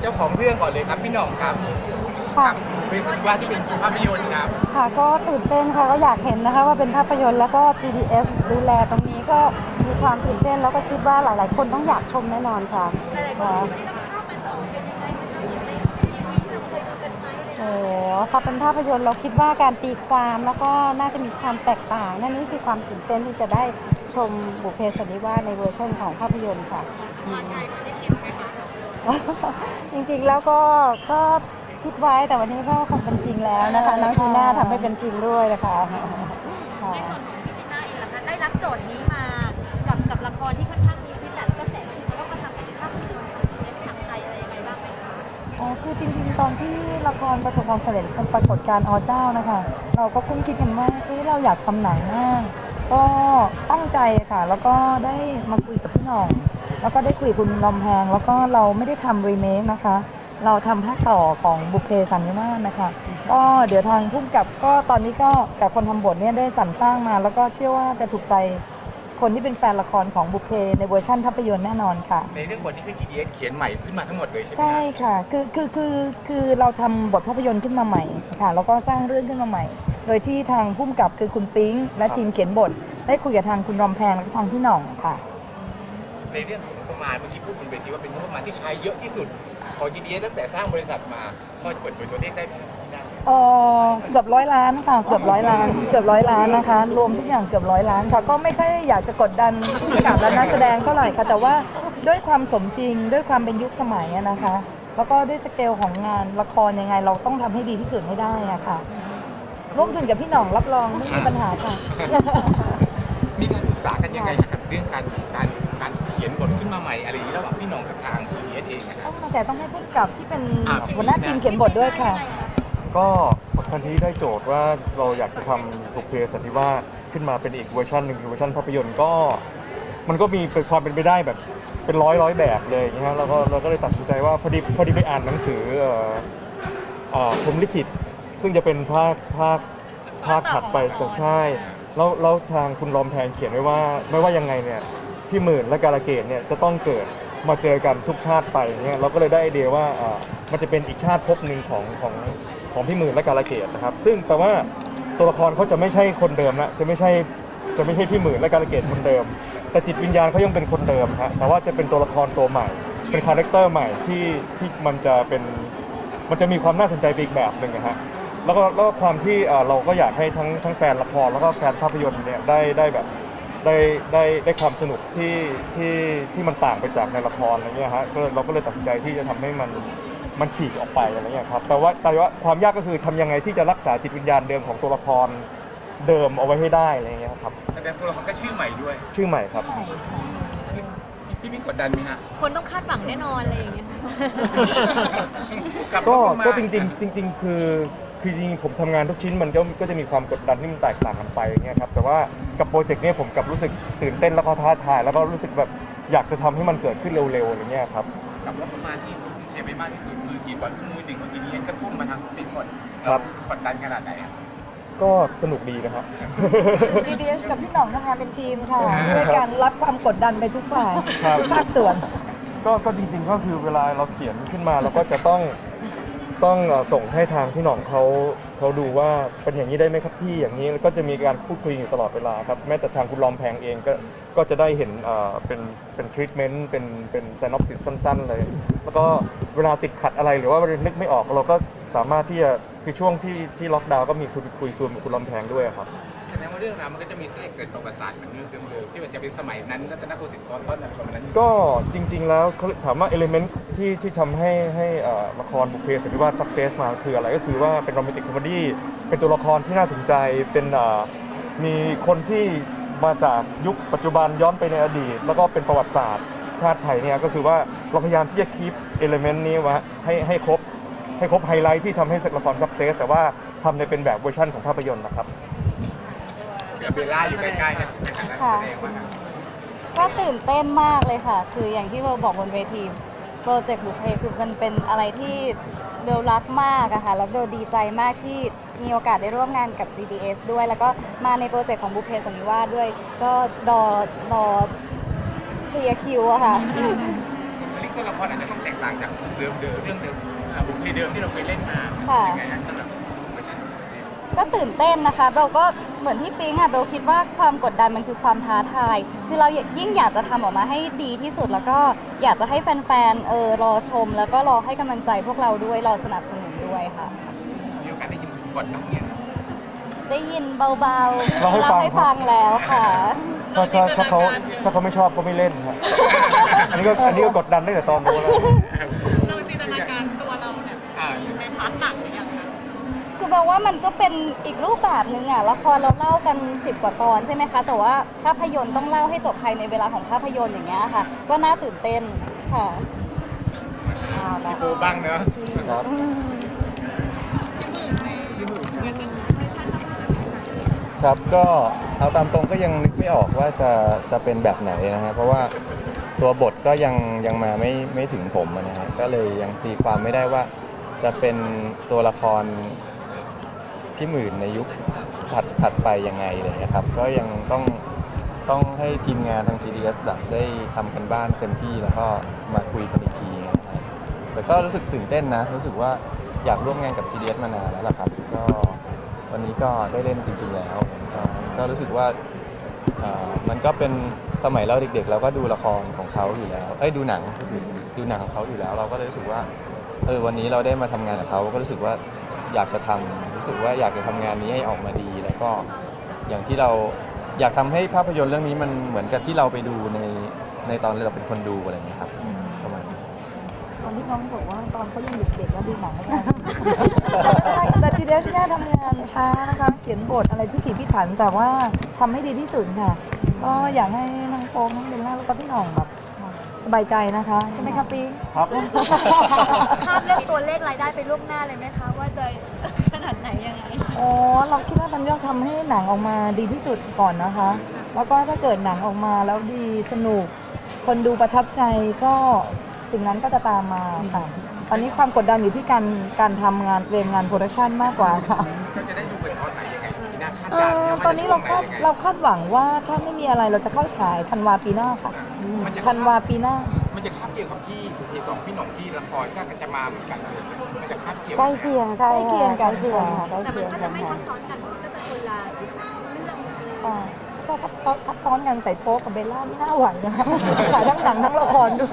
เจ้าของเรื่องก่อนเลยครับพี่หน้องครับค่ะกับเป็นสัญญาที่เป็นภาพยนตร์ครับ ค่ะก็ตื่นเต้นค่ะก็อยากเห็นนะคะว่าเป็นภาพยนตร์แล้วก็ GDS ดูแลตรงนี้ก็มีความตื่นเต้นแล้วก็คิดว่าหลาย ๆ คนต้องอยากชมแน่นอนค่ะหลายๆคนค่ะไม่ได้ภาพมันจะออกเป็นยังไงมันจะเหมือนในทีวีที่เราเคยดูกันไหมอะไรอย่างเงี้ยโอ้พอเป็นภาพยนตร์เราคิดว่าการตีความแล้วก็น่าจะมีความแตกต่างนั่นนี่คือความตื่นเต้นที่จะได้ชมบุพเพสันนิวาสในเวอร์ชันของภาพยนตร์ค่ะ มาไกลกว่าที่คิดไหมคะ จริงๆแล้วก็ก็คิดไว้แต่วันนี้ก็คงเป็นจริงแล้วนะคะน้องจีน่าทำให้เป็นจริงด้วยนะคะค่ะในส่วนของพี่จีน่าเองล่ะคะได้รับโจทย์นี้มากับกับละครที่ค่อนข้างมีชื่อแล้วก็แสงคือเขาก็มาทำเป็นภาพยนตร์ในหนังไทยอะไรยังไงบ้างไหมคะอ๋อคือจริงๆ ตอนที่ละครประสบความสำเร็จเป็นปรากฏการณ์อเจ้านะคะ เราก็คุ้นคิดกันว่าเอ๊ะเราอยากทำหนังมาก ก็ตั้งใจค่ะ แล้วก็ได้มาคุยกับพี่หน่อง แล้วก็ได้คุยกับคุณลำแพง แล้วก็เราไม่ได้ทำรีเมคนะคะ เราทำภาคต่อของบุพเพสันนิวาสนะคะ ก็เดี๋ยวทางพุ่มกับก็ตอนนี้ก็กับคนทำบทเนี่ยได้สรรสร้างมา แล้วก็เชื่อว่าจะถูกใจคนที่เป็นแฟนละครของบุพเพในเวอร์ชั่นภาพยนตร์แน่นอนค่ะ ในเรื่องบทนี้คือ GDS เขียนใหม่ขึ้นมาทั้งหมดเลยใช่ไหมใช่ครับค่ะ คือคือคือคือเราทำบทภาพยนตร์ขึ้นมาใหม่ค่ะ แล้วก็สร้างเรื่องขึ้นมาใหม่ โดยที่ทางผู้กำกับคือคุณปิ๊ง และทีมเขียนบท ได้คุยกับทางคุณรอมแพงและก็ทางพี่หน่องค่ะ ในเรื่องของงบประมาณเมื่อกี้พูดบนเวทีว่าเป็นงบประมาณที่ใช้เยอะที่สุด ของ GDS ตั้งแต่สร้างบริษัทมาพอจะเปิดเผยตัวเลขได้ไหมได้เออเกือบร้อยล้านค่ะ เกือบร้อยล้าน เกือบร้อยล้านนะคะ รวมทุกอย่างเกือบร้อยล้านค่ะ ก็ไม่ค่อยอยากจะกดดันผู้กำกับและนักแสดงเท่าไหร่ค่ะ แต่ว่าด้วยความสมจริง ด้วยความเป็นยุคสมัยอะนะคะ แล้วก็ด้วยสเกลของงานละครยังไงเราต้องทำให้ดีที่สุดให้ได้อะค่ะ ร่วมทุนกับพี่หน่องรับรองไม่มีปัญหาค่ะ มีการปรึกษากันยังไงครับกับเรื่องการการ หม่อะไรอย่างนี้ระหว่างพี่หน้องกับทาง GDS เองนะคต้รัอบงมาแสต้องให้ผู้กำกับที่เป็นอ่าพี่หัวหน้าทีมเขียนบทด้วยค่ะ ก็ทันทีได้โจทย์ว่าเราอยากจะทำบุพเพสันนิวาสขึ้นมาเป็นอีกเวอร์ชันหนึ่งคือเวอร์ชันภาพยนตร์ก็มันก็มีเป็นความเป็นไปได้แบบเป็นร้อยร้อยแบบเลยนะฮะแล้วก็เราก็เลยตัดสินใจว่าพอดีพอดีไปอ่านหนังสือเอ่อเอ่อพรหมลิขิต ซึ่งจะเป็นภาคภาคภาคถัดไปจะใช่แล้วแล้วทางคุณรอมแพงเขียนไว้ว่าไม่ว่ายังไงเนี่ย พี่หมื่นและกาลเกตเนี่ยจะต้องเกิดมาเจอกันทุกชาติไปเนี่ยเราก็เลยได้ไอเดียว่าอ่อมันจะเป็นอีกชาติภพหนึ่งของของของพี่หมื่นและกาลเกตนะครับ ซึ่งแปลว่าตัวละครเขาจะไม่ใช่คนเดิมละจะไม่ใช่จะไม่ใช่พี่หมื่นและกาลเกตคนเดิม แต่จิตวิญญาณเขายังเป็นคนเดิมฮะแต่ว่าจะเป็นตัวละครตัวใหม่ เป็นคาแรคเตอร์ใหม่ที่ที่มันจะเป็นมันจะมีความน่าสนใจไปอีกแบบหนึ่งนะฮะแล้วก็แล้วก็ความที่เอ่อเราก็อยากให้ทั้งทั้งแฟนละครแล้วก็แฟนภาพยนตร์เนี่ยได้ได้แบบ ได้ได้ได้ความสนุกที่ที่ที่มันต่างไปจากในละครอะไรเงี้ยฮะก็เลยเราก็เลยตัดสินใจที่จะทำให้มันมันฉีกออกไปอะไรเงี้ยครับแต่ว่าแต่ว่าความยากก็คือทำยังไงที่จะรักษาจิตวิญญาณเดิมของตัวละครเดิมเอาไว้ให้ได้อะไรเงี้ยครับแสดงตัวละครก็ชื่อใหม่ด้วย ชื่อใหม่ครับพี่พี่พี่กดดันไหมฮะ คนต้องคาดหวังแน่นอนอะไรอย่างเงี้ยกับก็งบประมาณก็จริงๆจริง ๆ คือคือจริงๆผมทำงานทุกชิ้นมันก็ก็จะมีความกดดันที่มันแตกต่างกันไปอย่างเงี้ยครับแต่ว่า กับโปรเจกต์เนี้ยผมกลับรู้สึกตื่นเต้นแล้วก็ท้าทาย แล้วก็รู้สึกแบบอยากจะทำให้มันเกิดขึ้นเร็วๆอย่างเงี้ยครับ กับงบประมาณที่ทุ่มเทไปมากที่สุดคือกี่บอลมือหนึ่งของ GDS ก็ทุ่มมาทางฟิล์มหมดครับ กดดันขนาดไหนอะก็สนุกดีนะครับ GDS กับพี่หน่องทำงานเป็นทีมค่ะช่วยกันรับความกดดันไปทุกฝ่ายครับ ทุกภาคส่วน ก็ก็จริงๆก็คือเวลาเราเขียนขึ้นมาเราก็จะต้อง ต้องเอ่อส่งให้ทางพี่หน่องเขาเขาดูว่าเป็นอย่างนี้ได้ไหมครับพี่อย่างนี้แล้วก็จะมีการพูดคุยอยู่ตลอดเวลาครับแม้แต่ทางคุณลอมแพงเองก็ก็จะได้เห็นเอ่อเป็นเป็นทรีทเมนต์เป็นเป็นไซนอปซิสสั้น ๆ เลย แล้วก็เวลาติดขัดอะไรหรือว่านึกไม่ออกเราก็สามารถที่จะคือช่วงที่ที่ล็อกดาวน์ก็มีคุยคุยซูมกับคุณลอมแพงด้วยครับ แสดงว่าเรื่องราวมันก็จะมีแทรกเกิดประวัติศาสตร์เหมือนเรื่องเดิมๆที่มันจะเป็นสมัยนั้นรัตนโกสินทร์ตอนต้นอะไรประมาณนั้นก็จริง ๆ แล้วเขาถามว่าเอลิเมนต์ที่ที่ทำให้ให้เอ่อละครบุพเพสันนิวาสสักเซสมาคืออะไรก็คือว่าเป็นโรแมนติกคอมเมดี้เป็นตัวละครที่น่าสนใจเป็นเอ่อมีคนที่มาจากยุคปัจจุบันย้อนไปในอดีต แล้วก็เป็นประวัติศาสตร์ชาติไทยเนี่ยก็คือว่าเราพยายามที่จะคีปเอลิเมนต์นี้ไว้ให้ให้ครบให้ครบไฮไลท์ที่ทำให้ละครสักเซสแต่ว่าทำในเป็นแบบเวอร์ชั่นของภาพยนตร์นะครับ เดี๋ยวเบลล่าอยู่ใกล้ๆนะในฐานะนักแสดงว่ากันก็ตื่นเต้นมากเลยค่ะ คืออย่างที่เราบอกบนเวทีโปรเจกต์บุพเพคือมันเป็นอะไรที่เบลรักมากอะค่ะ แล้วเบลดีใจมากที่มีโอกาสได้ร่วมงานกับ GDS ด้วย แล้วก็มาในโปรเจกต์ของบุพเพสันนิวาสด้วย ก็รอรอเคลียร์คิวอะค่ะ บุคลิกตัวละครอาจจะต้องแตกต่างจากเดิมเดิมเรื่องเดิมอ่าบุคเพเดิมที่เราเคยเล่นมาค่ะ ยังไงฮะสำหรับเวอร์ชันนี้ ก็ตื่นเต้นนะคะเบลก็เหมือนที่ปิ๊งอะเบลคิดว่าความกดดันมันคือความท้าทาย คือเรายิ่งอยากจะทำออกมาให้ดีที่สุด แล้วก็อยากจะให้แฟนๆเออรอชม แล้วก็รอให้กำลังใจพวกเราด้วยรอสนับสนุนด้วยค่ะมีโอกาสได้ยินบทบ้างเนี่ยได้ยินเบาๆเล่าให้เล่าฟังให้ฟังแล้วค่ะถ้าถ้าถ้าเขาถ้าเขาไม่ชอบก็ไม่เล่นครับอันนี้ก็อันนี้ก็กดดันตั้งแต่ตอนนู้นแล้ว คือแปลว่ามันก็เป็นอีกรูปแบบหนึ่งอะละครเราเล่ากัน 10 กว่าตอนใช่ไหมคะ แต่ว่าภาพยนตร์ต้องเล่าให้จบภายในเวลาของภาพยนตร์อย่างเงี้ยค่ะ ก็น่าตื่นเต้นค่ะพี่โบบ้างเนอะครับครับก็เอาตามตรงก็ยังนึกไม่ออกว่าจะจะเป็นแบบไหนนะฮะเพราะว่าตัวบทก็ยังยังมาไม่ไม่ถึงผมอะนะฮะก็เลยยังตีความไม่ได้ว่าจะเป็นตัวละคร พี่หมื่นในยุคถัดถัดไปยังไงอะไรเลยนะครับ ก็ยังต้องต้องให้ทีมงานทาง GDS แบบได้ทำกันบ้านเต็มที่แล้วก็มาคุยกันอีกทีนะครับแต่ก็รู้สึกตื่นเต้นนะ รู้สึกว่าอยากร่วมงานกับ GDS มานานแล้วล่ะครับ ก็วันนี้ก็ได้เล่นจริง ๆ แล้วก็ก็รู้สึกว่าเอ่อมันก็เป็นสมัยเราเด็กๆ เราก็ดูละครของเขาอยู่แล้ว เอ้ยดูหนัง ดูหนังของเขาอยู่แล้ว เราก็เลยรู้สึกว่า เออวันนี้เราได้มาทำงานกับเขาก็รู้สึกว่า อยากจะทำรู้สึกว่าอยากจะทำงานนี้ให้ออกมาดี แล้วก็อย่างที่เราอยากทำให้ภาพยนตร์เรื่องนี้มันเหมือนกับที่เราไปดูในในตอนเราเป็นคนดูอะไรอย่างเงี้ยครับประมาณนี้ ตอนที่น้องบอกว่าตอนเขายังเด็กๆแล้วดูหนังกันแต่จีเดสเนี่ยทำงานช้านะคะ เขียนบทอะไรพิถีพิถันแต่ว่าทำให้ดีที่สุดค่ะ ก็อยากให้น้องโป๊งน้องเบลล่าแล้วก็พี่หน่องแบบ บายใจนะคะใช่ไหมคะปีครับ ภาพเรื่องตัวเลขรายได้ไปล่วงหน้าเลยไหมคะ ว่าจะขนาดไหนยังไง อ๋อเราคิดว่าตันยอกทำให้หนังออกมาดีที่สุดก่อนนะคะ แล้วก็ถ้าเกิดหนังออกมาแล้วดีสนุก คนดูประทับใจก็สิ่งนั้นก็จะตามมาค่ะตอนนี้ความกดดันอยู่ที่การการทำงานเตรียมงานโปรดักชันมากกว่าค่ะ เราจะได้ดูเป็นตอนไหนยังไงที่น่าคาดเอการณ์อไหมว่ตอนนี้เราคาดจะช่วงไหนยังไงเราคาดหวังว่าถ้าไม่มีอะไรเราจะเข้าฉายธันวาปีหน้าค่ะ มันจะธันวาปีหน้า มันจะคาบเกี่ยวกับที่บุพเพสองพี่หน่องที่ละครก็จะมาเหมือนกันเลยมันจะคาบเกี่ยวใกล้เคียงใช่ใกล้เคียงกันใกล้เคียงค่ะใกล้แต่มัเคีนยงก็กัจะนไม่ค่ะซับซ้อนกันเพราะมันก็จะคนละเรื่องค่ะซับซ้อนซับซ้อนกันใส่โป๊กกับเบลล่าไม่น่าไหวนะคะ ถ่ายทั้งหนังทั้งละครด้วย